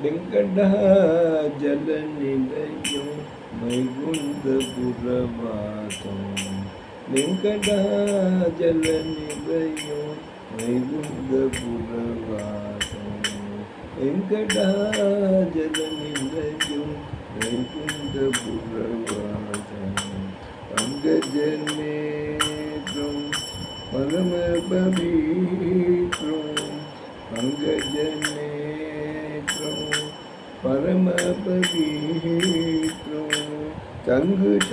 വെങ്കടാജലനിലയം വൈകുന്തപുരവാസം വെങ്കടാജലനിലയം വൈകുന്തപുരവാസം വെങ്കടാജലനിലയം വൈകുന്തപുരവാസം പങ്കജനേത്രം പരമപവിത്രം പങ്കജനേ परम पवित्रो सङ्गतक्रदर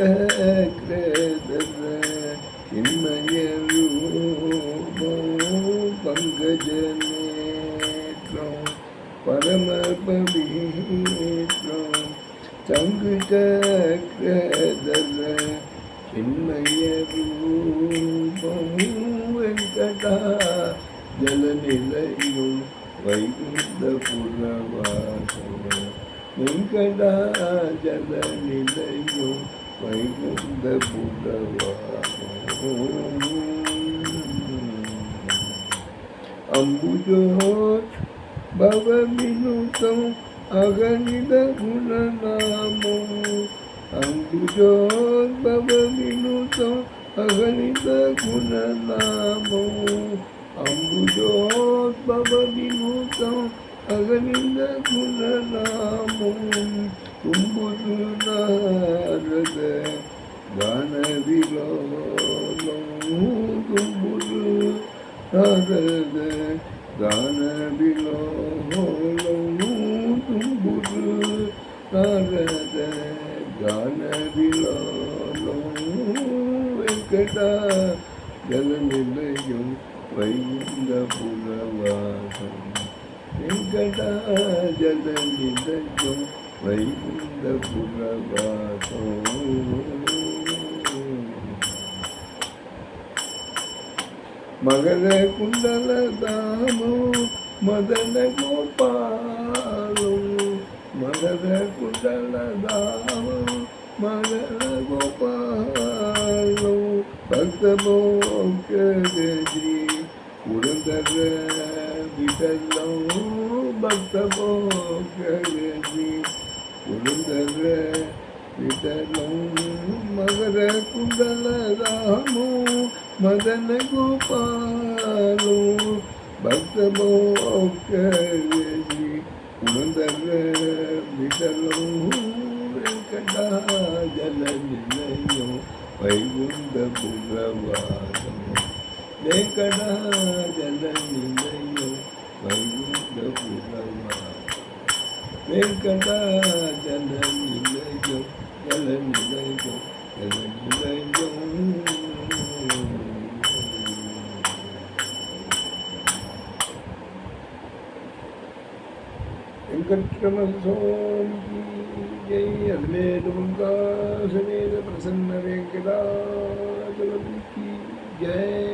चिन्मयरूपो पङ्गजनेत्रो परम पवित्रो सङ्गतक्रदर चिन्मयरूपं वेङ्कटा जलनिलयो వైకుంఠపురవాసవ వెంకటాచల నిలయం వైకుంఠపురవాసవ అంబుజోత్ భవ వినుతం అగణిత గుణనామం అంబుజోద్భవ వినుతం అగణిత గుణనామం அம்புஜோத்பவவிமுகம் அகலிந்த குணநாமம் தும்புரு நாரத தானவிலோலம் தும்புரு நாரத தானவிலோலம் தும்புரு நாரத தானவிலோலம் வெங்கடா ஜலநிலையம் వైకుంఠపురవాసం వెంకటాజలితం వైకుంఠపురవాసం మగన కుండల దాము మదన గోపాలు మగన కుండల దాము మదన గోపాలు భక్త భోగీ कर விடலோ பக்தமோ கருதி உளுந்தர விடலோ மகர குண்டலதாமோ மதன கோபாலோ பக்தமோ கருதி உளுந்தர விடலோ வெங்கடாஜல நிலையோ வைகுந்த புறவாதம் வெங்கட்ரம சுவாமி ஜெய் அகிலேஷ் முருகா சமேத பிரசன்ன வெங்கடாஜலபதி ஜெய்